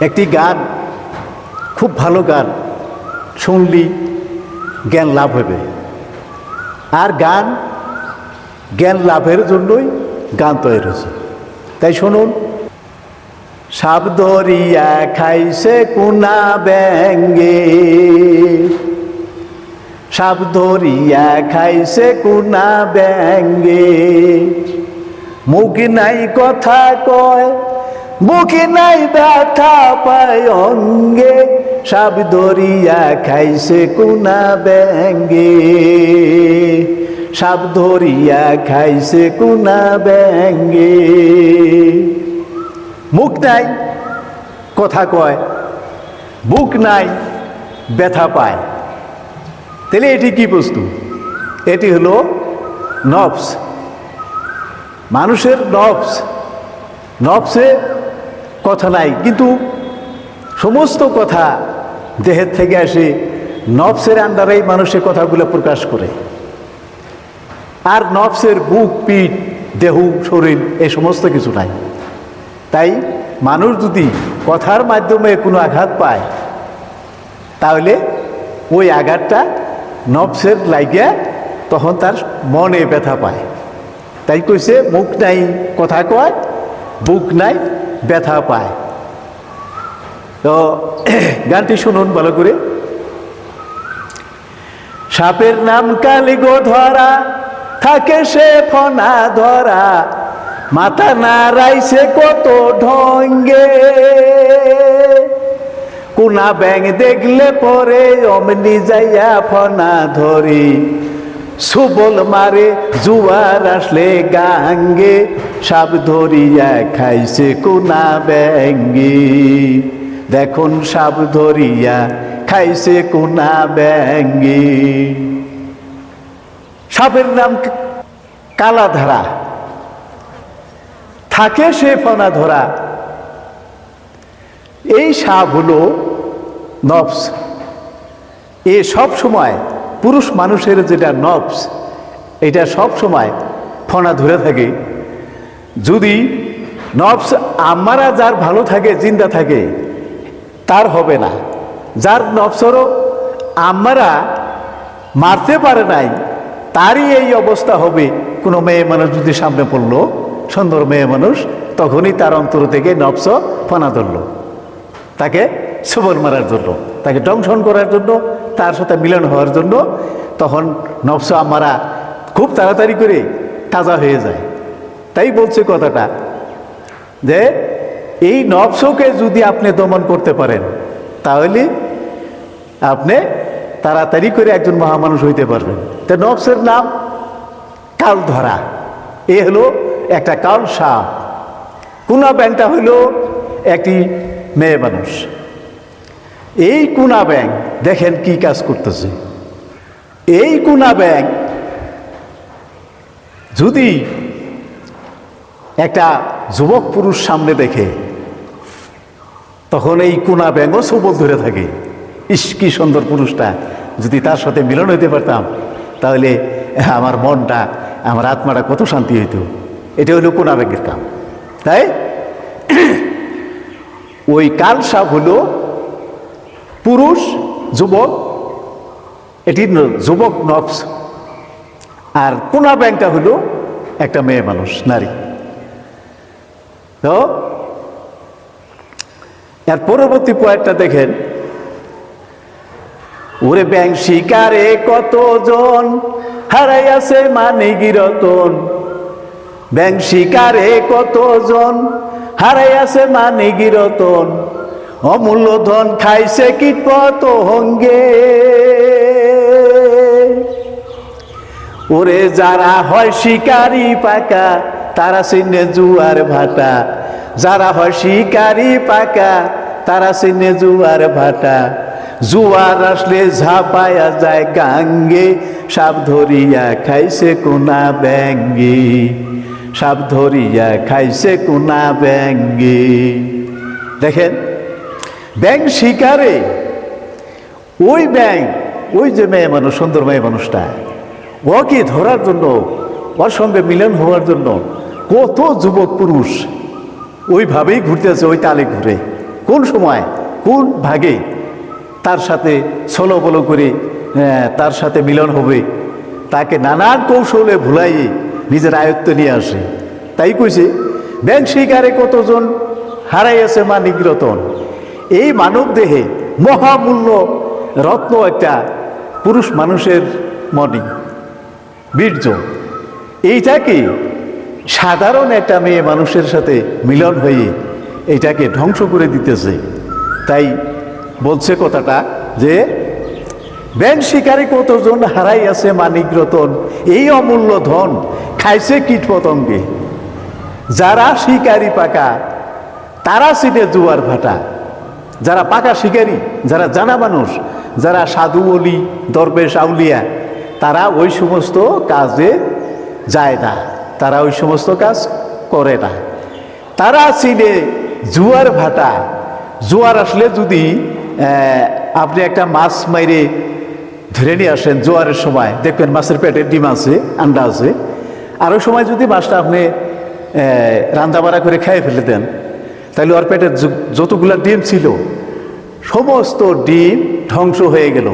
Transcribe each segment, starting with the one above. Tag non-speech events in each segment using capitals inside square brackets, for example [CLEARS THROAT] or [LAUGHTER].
একটি গান, খুব ভালো গান, শুনলি জ্ঞান লাভ হবে। আর গান, জ্ঞান লাভের জন্যই গান তৈরি হয়েছে। তাই শুনুন। সাপ ধরিয়া খাইছে কুনা ব্যাঙ্গে। সাপ ধরিয়া খাইছে কুনা ব্যাঙ্গে। মুখ নাই কথা কয় মুখে নাই ব্যথা পায় অঙ্গে, সাপ ধরিয়া খাইছে কুনা ব্যাঙ্গে। সাপ ধরিয়া খাইছে কুনা ব্যাঙ্গে। মুখ নাই, কথা কয়। বুক নাই, ব্যথা পায়। তাহলে এটি কি বস্তু? এটি হলো নবস মানুষের নবস নবসে কথা নাই, কিন্তু সমস্ত কথা দেহের থেকে আসে নবসের আন্ডারেই মানুষের কথাগুলো প্রকাশ করে। আর নবসের বুক, পিঠ, দেহ, শরীর, এই সমস্ত কিছু নাই। তাই মানুষ যদি কথার মাধ্যমে কোনো আঘাত পায়, তাহলে ওই আঘাতটা নবসের লাগিয়া তখন তার মনে ব্যথা পায়। তাই কইছে, মুখ নাই, কথা কয়, বুক নাই ব্যথা পায়। তো [CLEARS THROAT] গানটি শুনুন ভালো করে। সাপের নাম কালিগো ধরা, থাকে সে ফনা ধরা, মাথা নাড়াইছে কত ঢঙ্গে। কোনা ব্যাং দেখলে পরে অমনি যাইয়া ফনা ধরি সুবল মারে, জুয়ার আসলে গাঙ্গে, সাপ ধরিয়া খাইছে কোনা ব্যাঙ্গে। দেখুন, সাপ ধরিয়া খাইছে কোনা ব্যাঙ্গে। সাপের নাম কালাধারা। থাকে সে ফনা ধরা এই সাপ হলো নবস এ সব সময় পুরুষ মানুষের যেটা নবস, এটা সব সময় ফনা ধরে থাকে। যদি নবস আমারা যার ভালো থাকে, জিন্দা থাকে, তার হবে না। যার নবসরও আমরা মারতে পারে নাই, তারই এই অবস্থা হবে। কোনো মেয়ে মানুষ যদি সামনে পড়ল, সুন্দর মেয়ে মানুষ, তখনই তার অন্তর থেকে নবস ফনা ধরলো। তাকে সুবর মারার জন্য, তাকে দংশন করার জন্য, তার সাথে মিলন হওয়ার জন্য, তখন নবস আমারা খুব তাড়াতাড়ি করে তাজা হয়ে যায়। তাই বলছে কথাটা যে, এই নবসকে যদি আপনি দমন করতে পারেন, তাহলে আপনি তাড়াতাড়ি করে একজন মহামানুষ হইতে পারবেন। তো নবসের নাম কাল ধরা এ হলো একটা কাল সাপ কুনা ব্যাংকটা হলো একটি মেয়ে মানুষ। এই কুনা ব্যাংক দেখেন কি কাজ করতেছে। এই কুনা ব্যাংক যদি একটা যুবক পুরুষ সামনে দেখে, তখন এই কুনা ব্যাংকও সবল ধরে থাকে। ইস, কি সুন্দর পুরুষটা। যদি তার সাথে মিলন হইতে পারতাম, তাহলে আমার মনটা, আমার আত্মাটা কত শান্তি হইত। এটা হলো কোনা ব্যাংকের কাম। তাই? ওই কাল সাপ হলো পুরুষ, যুবক, এটি যুবক নবস আর কোনা ব্যাংকটা হলো একটা মেয়ে মানুষ, নারী। তো, এর পরবর্তী পয়েন্টটা দেখেন। ওরে ব্যাং শিকারে কতজন? হারাইয়াছে মানে গিরতন ব্যাং শিকারে কতজন? হারাইয়াছে মানে গিরতন। অমূল্য ধন খাইছে কীট পতঙ্গে। ওরে যারা হয় শিকারি পাকা, তারা চিনে জুয়ার ভাটা। যারা হয় শিকারি পাকা, তারা চিনে জুয়ার ভাটা। জুয়ার আসলে ঝাপায়া যায় গাঙ্গে, সাপ ধরিয়া খাইছে কোনা ব্যাঙ্গে। সাপ ধরিয়া খাইছে কোনা ব্যাঙ্গে। দেখেন ব্যাং শিকারে। ওই ব্যাং ওই যে মেয়ে মানুষ, সুন্দর মেয়ে মানুষটা, ওকে ধরার জন্য, ওর সঙ্গে মিলন হওয়ার জন্য কত যুবক পুরুষ ওইভাবেই ঘুরতে ঘুরতেছে ওই তালে ঘুরে। কোন সময়, কোন ভাগে তার সাথে ছলো বলো করে তার সাথে মিলন হবে, তাকে নানান কৌশলে ভুলাইয়ে নিজের আয়ত্ত নিয়ে আসে। তাই কইছে, ব্যাংক শিকারে কতজন হারাইয়াছে মানিক রতন এই মানব দেহে মহামূল্য রত্ন একটা পুরুষ মানুষের মনি। বীর্য। এইটাকে সাধারণ একটা মেয়ে মানুষের সাথে মিলন হয়ে এটাকে ধ্বংস করে দিতেছে? তাই বলছে কথাটা যে, ব্যাংক শিকারে কতজন হারাই আছে মানিক এই অমূল্য ধন খাইছে কীট পতঙ্গে? যারা শিকারি পাকা, তারা সিনে জুয়ার ভাটা। যারা পাকা শিকারি, যারা জানা মানুষ, যারা সাধু অলি, দরবেশ আউলিয়া, তারা ওই সমস্ত কাজে যায় না। তারা ওই সমস্ত কাজ করে না। তারা চিনে জুয়ার ভাটা। জোয়ার আসলে যদি আপনি একটা মাছ মাইরে ধরে নিয়ে আসেন জোয়ারের সময়, দেখবেন মাছের পেটে ডিম আছে, আন্ডা আছে। আর ওই সময় যদি মাছটা আপনি রান্দাবাড়া করে খেয়ে ফেলে দেন, তাহলে ওর পেটে য- যতগুলা ডিম ছিল, সমস্ত ডিম ধ্বংস হয়ে গেল।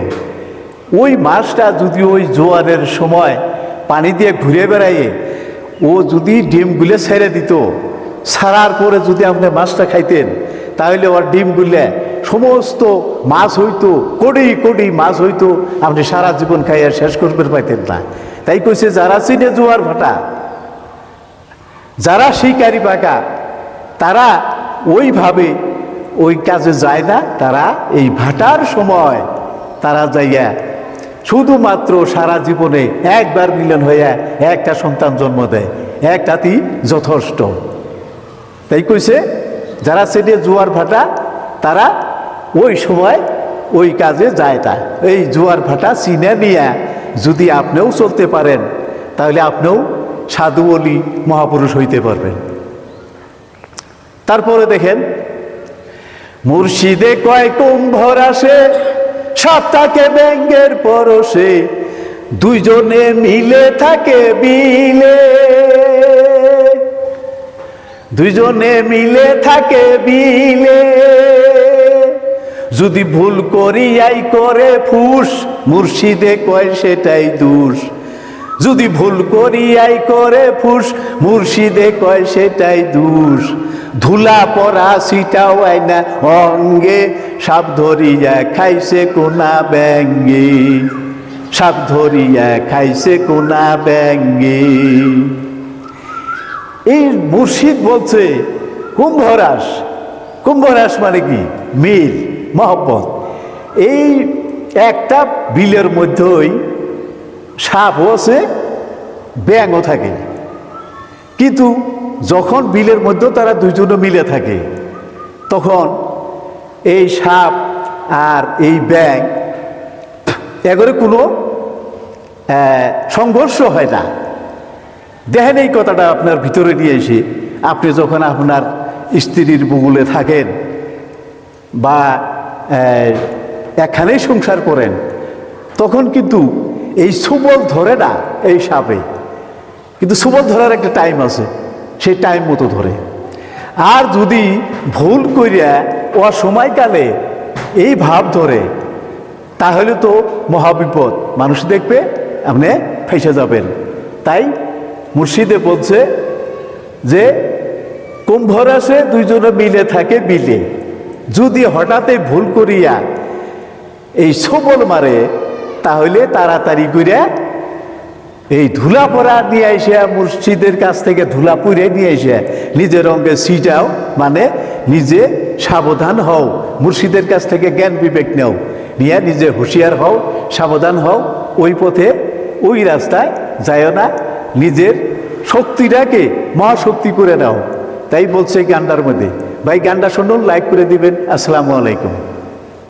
ওই মাছটা যদি ওই জোয়ারের সময় পানি দিয়ে ঘুরে বেড়াইয়ে, ও যদি ডিমগুলো ছেড়ে দিত, ছাড়ার পরে যদি আপনি মাছটা খাইতেন, তাহলে ওর ডিমগুলো সমস্ত মাছ হইতো, কোটি কোটি মাছ হইতো, আপনি সারা জীবন খাইয়া শেষ করতে পাইতেন না। তাই কইছে, যারা চিনে জোয়ার ভাটা, যারা শিকারি পাকা, তারা ওইভাবে ওই কাজে যায় না, তারা এই ভাটার সময় তারা যাইয়া শুধুমাত্র সারা জীবনে একবার মিলন হইয়া একটা সন্তান জন্ম দেয় একটাতেই যথেষ্ট। তাই কইছে, যারা সেটে জোয়ার ভাটা, তারা ওই সময় ওই কাজে যায় তা এই জোয়ার ভাটা চিনে নিয়ে যদি আপনিও চলতে পারেন, তাহলে আপনিও সাধু অলি মহাপুরুষ হইতে পারবেন। তারপরে দেখেন, মুর্শিদে কয় কুম্ভর আসে সপ্তাহে ব্যঙ্গের পরশে, দুইজনে মিলে থাকে বিলে। দুইজনে মিলে থাকে বিলে। যদি ভুল করি করিয়াই করে ফুস। মুর্শিদে কয়, সেটাই দোষ। যদি ভুল করি করিয়াই করে ফুস। মুর্শিদে কয়, সেটাই দোষ। ধুলা পরা সিটাও আইনা অঙ্গে। সাপ ধরিয়া খাইছে কোনা ব্যাঙ্গে। সাপ ধরিয়া খাইছে কোনা ব্যাঙ্গে। এই মুর্শিদ বলছে কুম্ভরাস কুম্ভরাস মানে কি? মিল। মহব্বত। এই একটা বিলের মধ্যেই সাপও আছে, ব্যাঙও থাকে। কিন্তু যখন বিলের মধ্যে তারা দুজনে মিলে থাকে, তখন এই সাপ আর এই ব্যাং এগরে কোনো সংঘর্ষ হয় না। দেখেন এই কথাটা আপনার ভিতরে নিয়ে এসে আপনি যখন আপনার স্ত্রীর বগুলে থাকেন বা এখানেই সংসার করেন। তখন কিন্তু এই সুবল ধরে না, এই সাপে। কিন্তু সুবল ধরার একটা টাইম আছে, সেই টাইম মতো ধরে। আর যদি ভুল করিয়া ও সময়কালে এই ভাব ধরে, তাহলে তো মহাবিপদ। মানুষ দেখবে, আপনি ফেসে যাবেন। তাই মুর্শিদে বলছে যে কুম্ভরাসে দুইজনে মিলে থাকে বিলে যদি হঠাৎই ভুল করিয়া এই সবল মারে, তাহলে তাড়াতাড়ি করিয়া এই ধুলা পরা নিয়ে এসে মুর্শিদের কাছ থেকে ধুলা পুড়ে নিয়ে এসে নিজের অঙ্গে সিটাও মানে নিজে সাবধান হও, মুর্শিদের কাছ থেকে জ্ঞান বিবেক নেও, নিয়ে নিজে হুঁশিয়ার হও, সাবধান হও, ওই পথে, ওই রাস্তায় যায় না, নিজের শক্তিটাকে মহাশক্তি করে নাও। তাই বলছে এই গানটার মধ্যে ভাই গানটা শুনুন লাইক করে দিবেন। আসসালামু আলাইকুম।